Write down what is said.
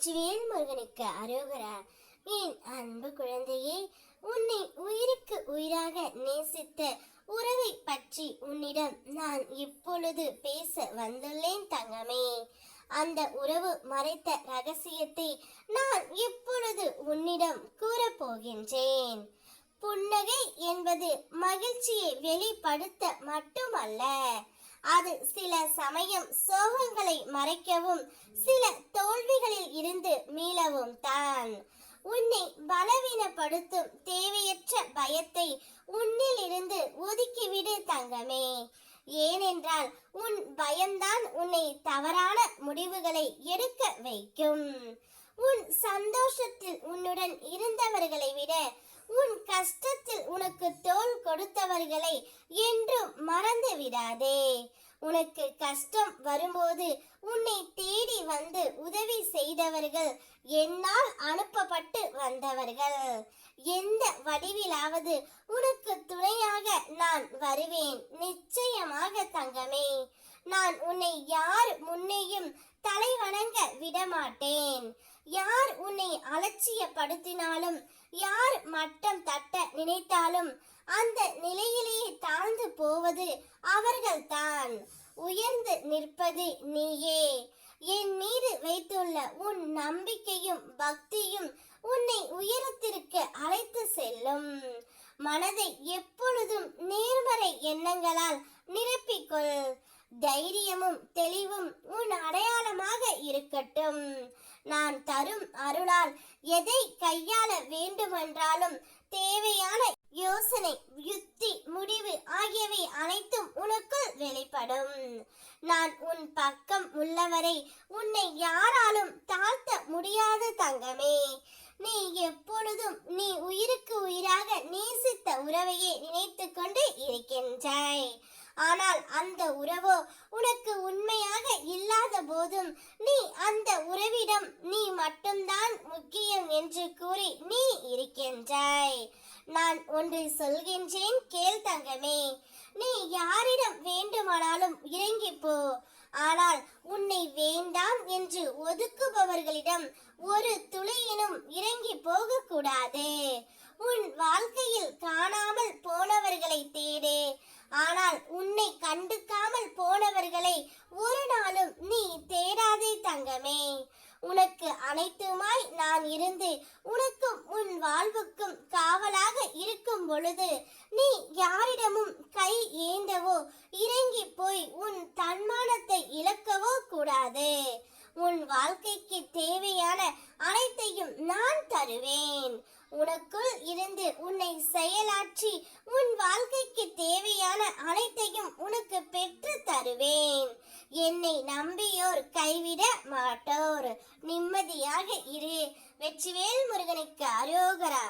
வெற்றிவேல் முருகனுக்கு அரோகரா என் அன்பு குழந்தையே உன்னை உயிருக்கு உயிராக நேசித்த உறவை பற்றி உன்னிடம் நான் இப்பொழுது பேச வந்துள்ளேன் தங்கமே. அந்த உறவு மறைத்த ரகசியத்தை நான் இப்பொழுது உன்னிடம் கூறப்போகின்றேன். புன்னகை என்பது மகிழ்ச்சியை வெளிப்படுத்த மட்டுமல்ல அது சில சமயம் சோகங்களை மறைக்கவும் சில தோல்விகளில் இருந்து மீளவும் தான். உன்னை பலவீனப்படுத்தும் தேவையற்ற பயத்தை உன்னில் இருந்து ஒதுக்கிவிடு தங்கமே. ஏனென்றால் உன் பயம்தான் உன்னை தவறான முடிவுகளை எடுக்க வைக்கும். உன் சந்தோஷத்தில் உன்னுடன் இருந்தவர்களை விட உன் கஷ்டத்தில் உனக்கு கொடுத்தவர்களை என்றும் மறந்து விடாதே உனக்கு கஷ்டம் வரும்போது உன்னை தேடி வந்து உதவி செய்தவர்கள் என்னால் அனுப்பப்பட்டு வந்தவர்கள். எந்த வடிவிலாவது உனக்கு துணையாக நான் வருவேன். நிச்சயமாக தங்கமே. நான் உன்னை யார் முன்னேயும் தலை வணங்க விடமாட்டேன். யார் உன்னை அலட்சியப்படுத்தினாலும் யார் மட்டம் தட்ட நினைத்தாலும் அந்த நிலையிலேயே தாழ்ந்து போவது அவர்கள்தான். உயர்ந்து நிற்பது நீயே. என் மீது வைத்துள்ள உன் நம்பிக்கையும் பக்தியும் உன்னை உயரத்திற்கு அழைத்து செல்லும். மனதை எப்பொழுதும் நேர்மறை எண்ணங்களால் நிரப்பிக்கொள். தைரியமும் தெளிவும் உன் அடையாளமாக இருக்கட்டும். நான் தரும் அருளால் எதை கையாள வேண்டுமென்றாலும் தேவையான யோசனை யுக்தி முடிவு ஆகியவை அனைத்தும் உனக்குள் வெளிப்படும். நான் உன் பக்கம் உள்ளவரை உன்னை யாராலும் தாழ்த்த முடியாது தங்கமே. நீ எப்பொழுதும் நீ உயிருக்கு உயிராக நேசித்த உறவையே நினைத்து கொண்டு இருக்கின்றாய். ஆனால் அந்த உறவோ உனக்கு உண்மையாக இல்லாத போதும் நீ அந்த உறவிடம் நீ மட்டும்தான் முக்கியம் என்று கூறி நீ இருக்கின்றாய். நான் ஒன்று சொல்கின்றேன் கேள் தங்கமே. நீ யாரிடம் வேண்டுமானாலும் இறங்கி போ. ஆனால் உன்னை வேண்டாம் என்று ஒதுக்குபவர்களிடம் ஒரு துளியினும் இறங்கி போகக்கூடாது. உன் வாழ்க்கையில் காணாமல் போனவர்களை தேடு. ஆனால் உன் கண்டுக்காமல் போனவர்களை ஒரு நாளும் நீ தேடாதே தங்கமே. உனக்கு அனைத்துமாய் நான் இருந்து உனக்கும் உன் வாழ்வுக்கும் காவலாக இருக்கும் பொழுது நீ யாரிடமும் கை ஏந்தவோ இறங்கி போய் உன் தன்மானத்தை இழக்கவோ கூடாது. உன் வாழ்க்கைக்கு தேவையான அனைத்தையும் நான் தருவேன். உனக்குள் இருந்து உன்னை செயலாற்றி உன் வாழ்க்கைக்கு தேவையான அனைத்தையும் உனக்கு என்னை நம்பியோர் கைவிட மாட்டோர். நிம்மதியாக இரு. வெற்றிவேல் முருகனுக்கு அரோகரா.